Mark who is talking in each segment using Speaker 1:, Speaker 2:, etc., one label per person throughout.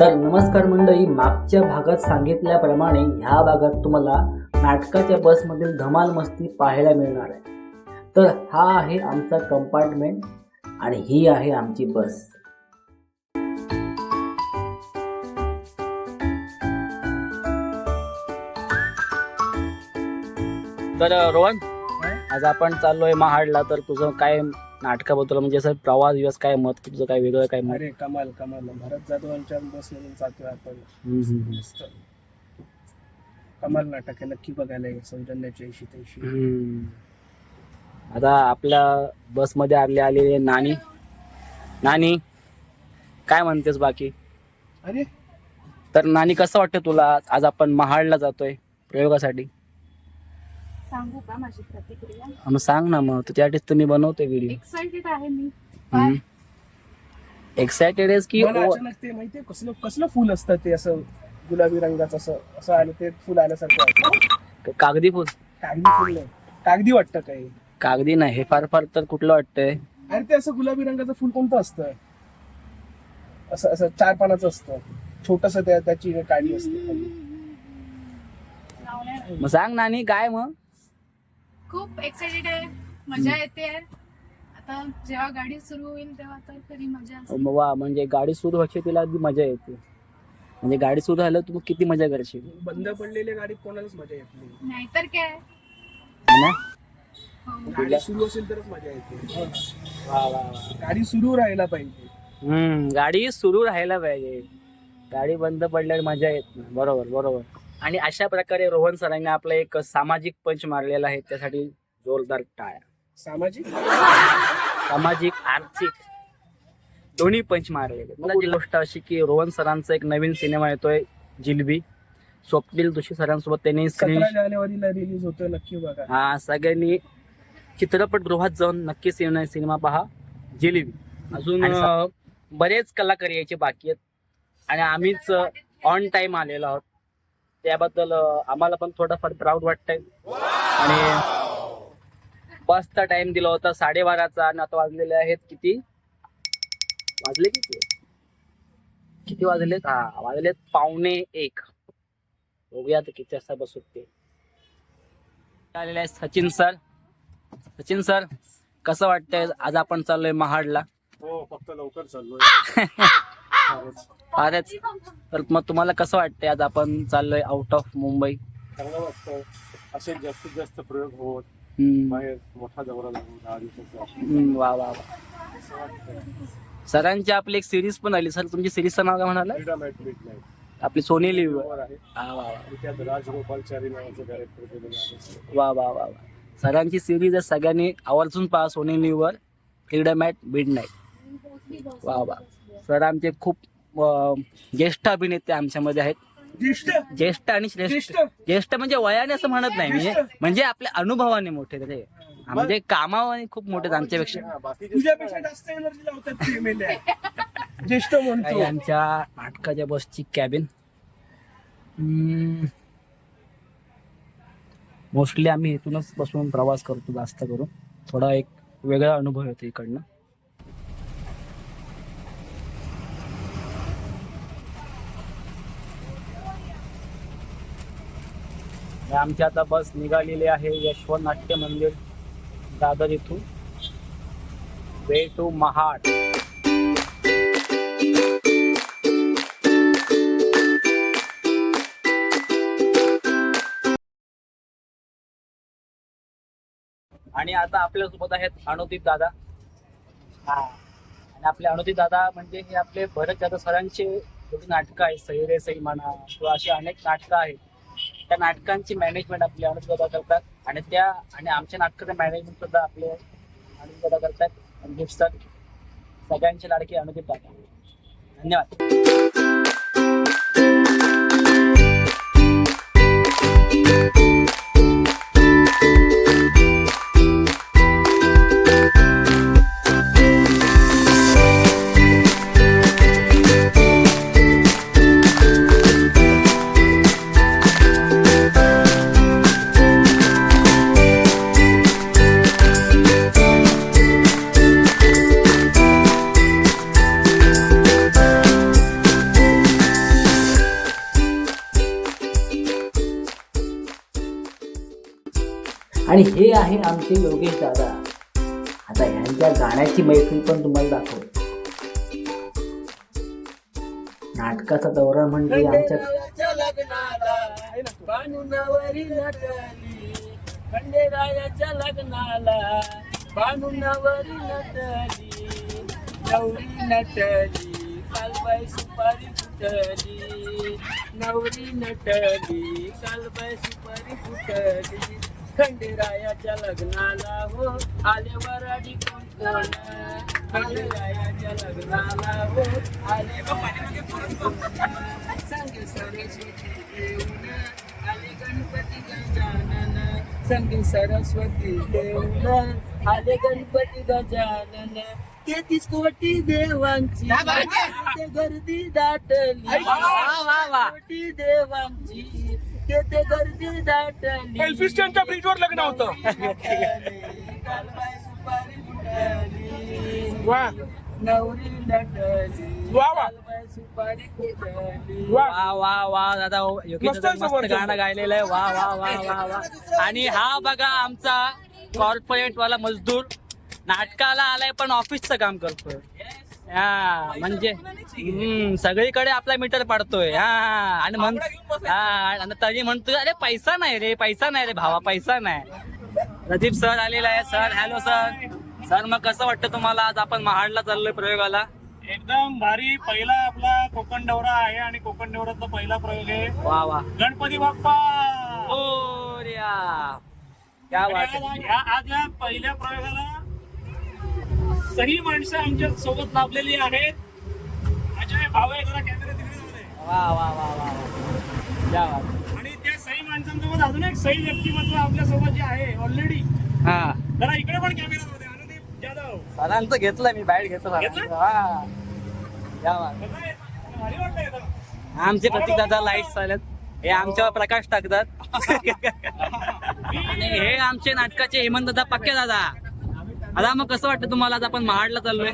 Speaker 1: तर नमस्कार मंडळी मागच्या भागात सांगितल्याप्रमाणे ह्या भागात तुम्हाला नाटकाच्या बसमधील धमाल मस्ती पाहायला मिळणार आहे. तर हा आहे आमचा कंपार्टमेंट आणि ही आहे आमची बस. तर रोहन आज आपण चाललोय महाडला. तर तुझं काय नाटकाबद्दल म्हणजे असं प्रवास दिवस काय मत तुझं काय वेगळं काय मत?
Speaker 2: अरे कमाल कमाल. भरत जाधवांच्या बस मधून जातोय आपण.
Speaker 1: हम्म, हम्म, हम्म.
Speaker 2: मस्त. कमाल नाटक आहे. नक्की बघायला ये सौजन्याची ऐशी तैशी.
Speaker 1: हम्म. आता आपल्या बसमध्ये आले आलेले नानी. नानी काय म्हणतेस बाकी?
Speaker 2: अरे?
Speaker 1: तर नानी कसं वाटतं तुला? आज आपण महाडला जातोय प्रयोगासाठी.
Speaker 3: सांगू का माझी प्रतिक्रिया?
Speaker 1: हा, मग सांग ना मग. त्यासाठी तुम्ही बनवतोय व्हिडिओ
Speaker 3: एक्साइटेड आहे मी. काय?
Speaker 1: एक्सायटेड आहेस की
Speaker 2: मला
Speaker 1: ओ-
Speaker 2: अचानक ते माहितीये कसलं कसलं फुल असतं ते असं गुलाबी रंगाचं असं असं आलं ते फुल आल्यासारखं वाटतं.
Speaker 1: कागदी फुल.
Speaker 2: कागदी फुल नाही. कागदी वाटतं काही.
Speaker 1: कागदी नाही. हे फार फार तर कुठलं वाटतंय?
Speaker 2: अरे ते असं गुलाबी रंगाचं फुल कोणतं असतं? असं असं चार पानाचं असतं. छोटस त्या त्याची काळी असते. खाली.
Speaker 3: माहिती.
Speaker 1: मग सांग नानी काय मग?
Speaker 3: खूप एक्साइटेड आहे. मजा येते आता जेव्हा गाडी सुरू होईल तेव्हा तर खरी मजा असेल
Speaker 1: वा म्हणजे गाडी सुरू व्हायची तिला आधी मजा येते. म्हणजे गाडी सुरू झालं तू किती मजा करशील?
Speaker 2: बंद पडलेल्या गाडीत कोणालाच मजा येत नाही.
Speaker 3: नाहीतर काय?
Speaker 1: है ना?
Speaker 3: हो.
Speaker 2: गाडी सुरू असेल तरच मजा येते.
Speaker 1: वा वा वा.
Speaker 2: गाडी सुरू राहायला पाहिजे.
Speaker 1: हम्म गाडी सुरू राहायला पाहिजे. गाडी बंद पडल्यावर मजा येत नाही. बरोबर बरोबर. आणि अशा प्रकारे रोहन सरांनी आपला एक सामाजिक पंच मारलेला आहे त्यासाठी जोरदार टाळ्या.
Speaker 2: सामाजिक?
Speaker 1: सामाजिक आर्थिक दोन्ही पंच मारलेले. मला जी गोष्ट अशी की रोहन सरांचा एक नवीन सिनेमा येतोय जिलबी. स्वप्नील जोशी सरांसोबत त्यांनी स्क्रीन
Speaker 2: सतरा जानेवारीला रिलीज होतोय नक्की बघा.
Speaker 1: हा सगळ्यांनी चित्रपटगृहात जाऊन नक्की सिनेमा सिनेमा पहा जिलेबी. अजून बरेच कलाकार यायचे बाकी आहेत. आणि आम्हीच ऑन टाइम आलेलो आहोत. त्याबद्दल आम्हाला पण थोडंफार प्राऊड वाटतंय. आणि बसचा टाइम दिला होता. साडेबाराचा आणि आता वाजलेले आहेत. किती? वाजले किती? किती वाजलेत? हा वाजलेत पावणे एक. बघूया आता किती वाजता बसू ते आलेले आहेत सचिन सर. सचिन सर कसं वाटतंय? आज आपण चाललोय महाडला.
Speaker 4: हो फक्त लवकर चाललोय.
Speaker 1: फारच. तर मग तुम्हाला कसं वाटतंय आज आपण चाललोय आउट ऑफ मुंबई?
Speaker 4: चांगलं वाटतं असे जास्तीत जास्त प्रयोग होत.
Speaker 1: हम्म,
Speaker 4: बाहेर मोठा दौरा लागून दहा दिवसाचा.
Speaker 1: हम्म, वा वा वा.
Speaker 4: असं वाटतं
Speaker 1: सरांची आपली एक सिरीज पण आली. सर तुमची सिरीजचं नाव काय म्हणाला?
Speaker 4: फ्रीडम ॲट मिड नाईट
Speaker 1: आपली सोनी लिव्ह.
Speaker 4: आहे.
Speaker 1: वा वा वा.
Speaker 4: आणि त्यात राजगोपालचारी नावाचं कॅरेक्टर केलेलं आहे
Speaker 1: वा वा वा वा. सरांची सिरीज सगळ्यांनी आवर्जून पहा सोनी लिव्हवर. फ्रीडम ॲट मिड नाईट वा वा. सर आमचे खूप ज्येष्ठ अभिनेते आमच्यामध्ये आहेत.
Speaker 2: ज्येष्ठ?
Speaker 1: आणि श्रेष्ठ.
Speaker 2: ज्येष्ठ?
Speaker 1: म्हणजे वयाने असं म्हणत नाही म्हणजे म्हणजे आपल्या अनुभवाने मोठे ते. म्हणजे कामावाने खूप मोठे आमच्यापेक्षा.
Speaker 2: ज्येष्ठ म्हणतो.
Speaker 1: आमच्या नाटकाच्या बसची कॅबिन मोस्टली आम्ही इथूनच बसून प्रवास करतो जास्त करून. थोडा एक वेगळा अनुभव येतो इकडनं. आमची आता बस निघालेली आहे यशवंत नाट्य मंदिर दादर इथून. Way to Mahad. आणि आता आपल्यासोबत आहेत अनुदीप दादा. हा. आणि आपले अनुदीप दादा म्हणजे हे आपले भरत दादा सरांचे नाटकं आहेत सैरे सई म्हणा किंवा अशी अनेक नाटकं आहेत. त्या नाटकांची मॅनेजमेंट आपले अनुज दादा करतात. आणि त्या आणि आमच्या नाटकाचं मॅनेजमेंट सुद्धा आपले अनुज दादा करतात. आणि सर सगळ्यांचे लाडके अनुदीप दादा. धन्यवाद. आणि हे आहे आमचे योगेश दादा. आता ह्यांच्या गाण्याची मैफिल पण तुम्हाला दाखव नाटकाचा दौरा म्हणजे आमच्या
Speaker 5: खंडेरायाच्या लग्नाला बानुनावरी नटली. नवरी नटली कालबाई सुपारी फुटली. नवरी नटली कालबाई सुपारी फुटली. खंडेरायाच्या लग्नाला हो. आले वराडी कोण कोण खंडेरायाच्या लग्नाला हो. आले वराडी कोण कोण संग सरस्वती देऊन. आले गणपती गजानन. संग सरस्वती देऊन. आले गणपती गजानन. तेहतीस कोटी देवांची. गर्दी दाटली. कोटी देवांची. तेथे गर्दी दाटली.
Speaker 2: एल्फी स्टँडच्या ब्रिजवर लग्न होतं.
Speaker 5: कालबाई सुपारी फुटली
Speaker 2: वा.
Speaker 5: नवरी नटली.
Speaker 2: वा वा.
Speaker 5: कालबाई सुपारी फुटली
Speaker 2: वा.
Speaker 1: वा वा वा दादा योगेश
Speaker 2: मस्त
Speaker 1: दादा
Speaker 2: आहे
Speaker 1: मस्त
Speaker 2: समोरचं.
Speaker 1: गाणं गायलेलं आहे. वा वा वा वा वा. आणि हा बघा आमचा कॉर्पोरेट वाला मजदूर. नाटकाला आलाय पण ऑफिसचं काम करतोय. हा म्हणजे हम्म, सगळीकडे आपला मीटर पाडतोय. हा आणि म्हण हा आणि तरी म्हणतोय अरे पैसा नाही रे पैसा नाही रे भावा पैसा नाही. प्रदीप सर आलेला आहे. Sir hello sir. सर मग कसं वाटतं तुम्हाला आज आपण महाडला चाललोय प्रयोगाला?
Speaker 4: एकदम भारी. पहिला आपला कोकण दौरा आहे आणि कोकण दौऱ्यातला पहिला प्रयोग आहे.
Speaker 1: वा वा.
Speaker 4: गणपती बाप्पा.
Speaker 1: क्या वाट
Speaker 4: आज या आज या पहिल्या प्रयोगाला सही माणसं आमच्यासोबत लाभलेली आहेत. अजय जरा कॅमेरा तिकडे.
Speaker 1: वा वा वा वा वाट
Speaker 4: आणि त्या सही माणसांसोबत अजून एक सही व्यक्तिमत्व आपल्यासोबत जे आहे ऑलरेडी
Speaker 1: हा.
Speaker 4: जरा इकडे पण कॅमेरा दे. अनुदीप जाधव.
Speaker 1: सरांचं घेतलं मी बाहेर घेतलं
Speaker 4: घेतलं?
Speaker 1: हा. क्या वाट.
Speaker 4: कसं आहे? भारी वाटतंय एकदम.
Speaker 1: आमचे प्रतीक दादा लाइट चालत. हे आमच्यावर प्रकाश टाकतात. आणि हे आमचे नाटकाचे हेमंत दादा पक्के दादा. दादा मग कसं वाटतं तुम्हाला? आज आपण महाडला चाललोय.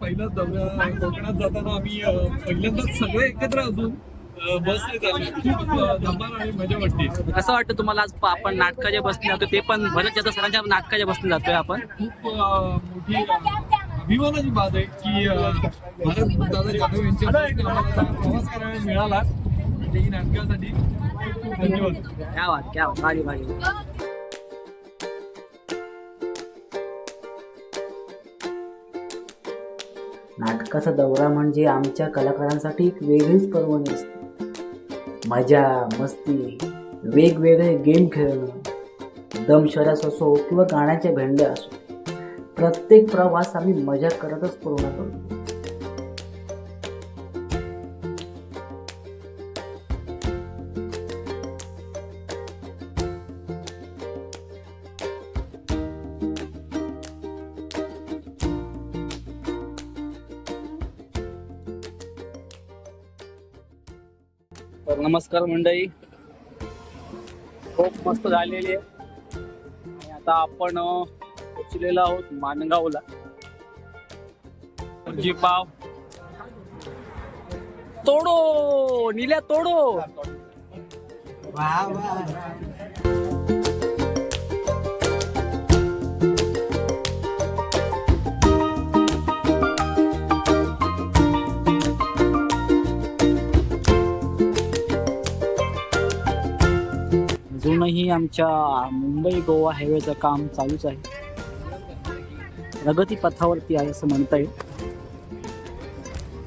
Speaker 6: पहिला दौरा कोकणात जाताना आम्ही अ, पहिल्यांदाच सगळे एकत्र असून अ, बसने चाललो खूप अ, धमाल आणि मजा वाटते.
Speaker 1: कसं वाटतं तुम्हाला आज प- आपण नाटकाच्या बसने जातो ते पण भरत जाधव सरांच्या नाटकाच्या बसने जातोय आपण?
Speaker 6: खूप अ, मोठी अ, अभिमानाची बात आहे की अ, भारत दादा जाधव यांच्या आम्हाला प्रवास करायला मिळाला. आणि ही नाटकासाठी खूप खूप धन्यवाद.
Speaker 1: क्या वाट क्या वाट भारी भारी. नाटकाचा दौरा म्हणजे आमच्या कलाकारांसाठी एक वेगळीच पर्वणी असते. मजा मस्ती वेगवेगळे गेम खेळणं दमशरास असो किंवा गाण्याच्या भेंड्या असो प्रत्येक प्रवास आम्ही मजा करतच पूर्ण करतो. तर नमस्कार मंडळी. खूप मस्त झालेली आहे. आणि आता आपण पोचलेलो आहोत माणगावला. जी पाव. तोडो निल्या तोडो. अजूनही आमच्या मुंबई गोवा हायवेचं काम चालूच आहे. प्रगती पथावरती आहे असं म्हणता येईल.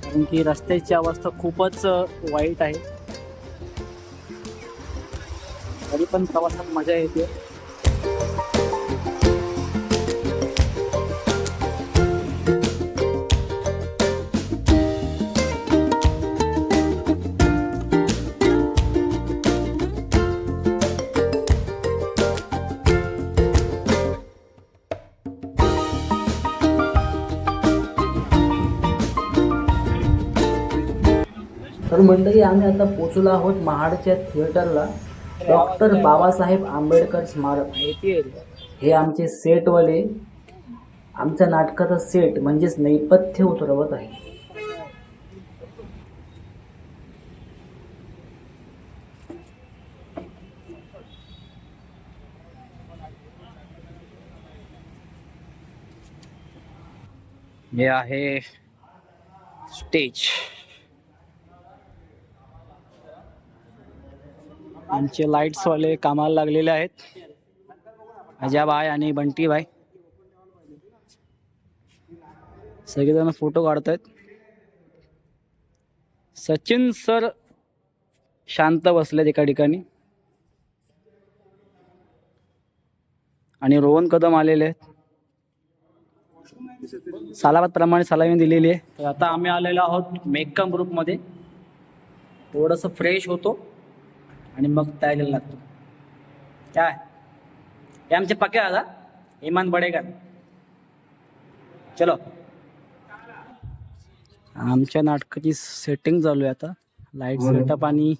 Speaker 1: कारण की रस्त्याची अवस्था खूपच वाईट आहे. तरी पण प्रवासात मजा येते. मंडळी आम्ही आता पोचलो आहोत महाडच्या थिएटरला. डॉक्टर बाबासाहेब आंबेडकर स्मारक. हे आमचे सेटवाले आमच्या नाटकाचा सेट म्हणजेच नैपथ्य उतरवत आहे. हे आहे स्टेज. आमचे लाईट्स वाले कामाला लागलेले आहेत. अजाबाई आणि बंटी भाई सगळेजण फोटो काढत आहेत सचिन सर शांत बसलेत एका ठिकाणी. आणि रोहन कदम आलेले आहेत. सालाबाद प्रमाणे सलामी दिलेली आहे. तर आता आम्ही आलेलो आहोत मेकअप ग्रुपमध्ये थोडंसं फ्रेश होतो. आणि मग तयारीला लागतो. काय? हे आमचे पक्के दादा इमान बडेकर. चलो. आमच्या नाटकाची सेटिंग चालू आहे आता. लाइट सेटअप आणि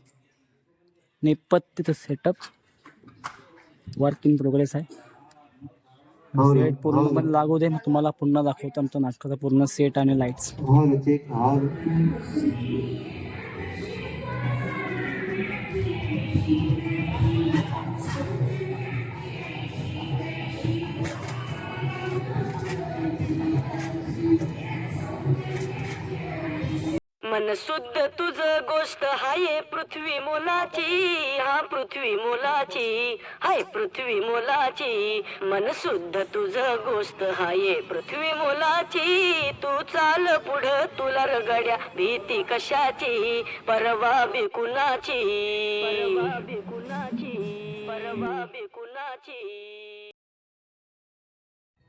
Speaker 1: नेपथ्य सेटअप वर्क इन प्रोग्रेस आहे. सेट पूर्ण पण लागू दे मग तुम्हाला पुन्हा दाखवतो आमच्या नाटकाचा पूर्ण सेट आणि लाईट्स
Speaker 7: मन शुद्ध तुझ गोष्ट हाय पृथ्वी मोलाची हा पृथ्वी मोलाची हाय पृथ्वी मोलाची. मन शुद्ध तुझ गोष्ट हाय पृथ्वी मोलाची तू चाल पुढ तुला रगड्या भीती कशाची परवा बिकुनाची परवा बिकुनाची परवा बिकुनाची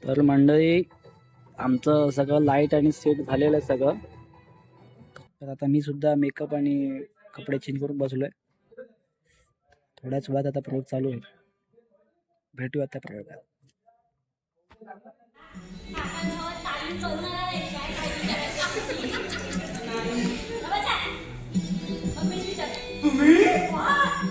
Speaker 1: तर मंडळी आमचं सगळं लाइट आणि सेट झालेलं आहे सगळं. तर आता मी सुद्धा मेकअप आणि कपडे चेंज करून बसलो आहे थोड्याच वेळात आता प्रयोग चालू होईल. भेटू आता प्रयोगात.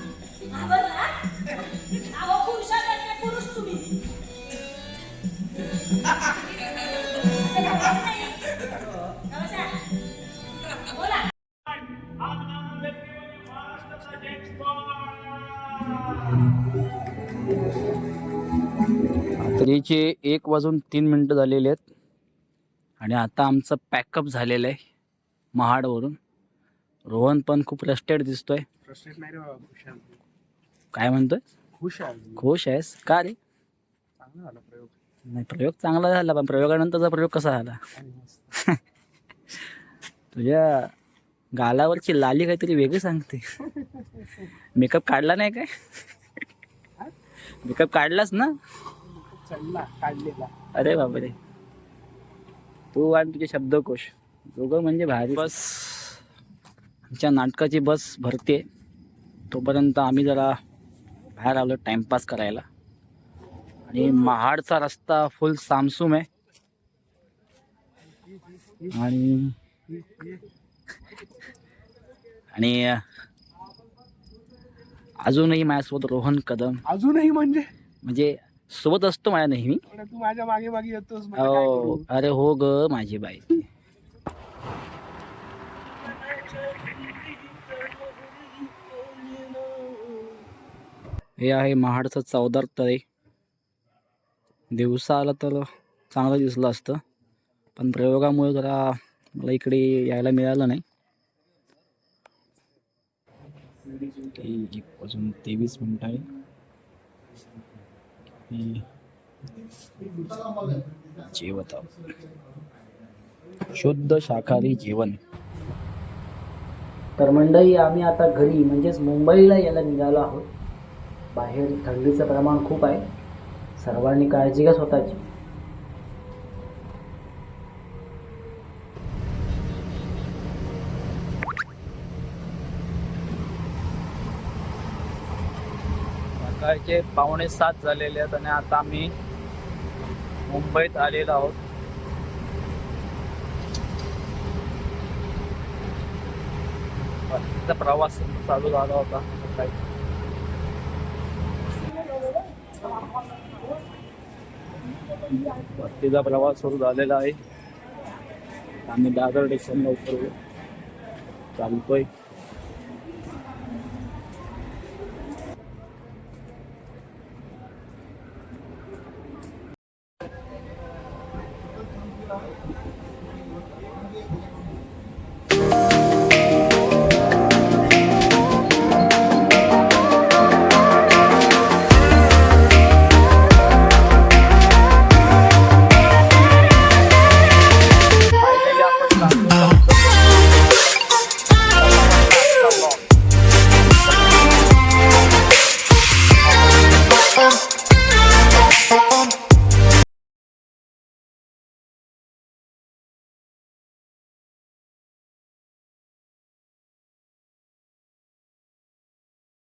Speaker 1: रात्रीचे एक वाजून तीन मिनटं झालेले आहेत. आणि आता आमचं पॅकअप झालेलं आहे महाडवरून. रोहन पण खूप रस्टेड दिसतोय.
Speaker 2: फ्रस्ट्रेट नाही रे बाबा खुश आहे. आम्ही.
Speaker 1: काय म्हणतोय?
Speaker 2: खुश आहे.
Speaker 1: खुश आहेस? का रे?
Speaker 2: चांगला झाला प्रयोग.
Speaker 1: नाही प्रयोग चांगला झाला पण प्रयोगानंतरचा प्रयोग कसा झाला?
Speaker 2: आणि मस्त.
Speaker 1: तुझ्या गालावरची लाली काहीतरी वेगळी सांगते. मेकअप काढला नाही काय? मेकअप काढलास ना?
Speaker 2: चढला काढलेला
Speaker 1: अरे बापरे. तू आणि तुझे शब्दकोश. दोघं म्हणजे भारी. बस. आमच्या नाटकाची बस भरते. तोपर्यंत आम्ही जरा बाहेर आलो टाइमपास करायला. आणि महाडचा रस्ता फुल सामसूम आहे. आणि आणि अजूनही माझ्यासोबत रोहन कदम.
Speaker 2: अजूनही म्हणजे?
Speaker 1: म्हणजे सोबत असतो माझ्या नेहमी.
Speaker 2: तू माझ्या मागे मागे येतोस काय
Speaker 1: हो? अरे हो ग माझी बाई. हे आहे महाडचं चौदार तळे. दिवसा आला तर चांगलं दिसलं असतं पण प्रयोगामुळे जरा मला इकडे यायला मिळालं नाही. वाजून तेवीस मिनिट आहे. जेवत आहोत. शुद्ध शाकाहारी जेवण. तर मंडळी आम्ही आता घरी म्हणजेच मुंबईला यायला निघालो आहोत. बाहेर थंडीचं प्रमाण खूप आहे. सर्वांनी काळजी घ्या स्वतःची. सकाळचे पावणे सात झालेले आहेत आणि आता आम्ही मुंबईत आलेलो आहोत. परतीचा प्रवास चालू झाला होता सकाळी. तिचा प्रवास सुरू झालेला आहे. आम्ही दादर स्टेशनला उतरलो. चालतोय.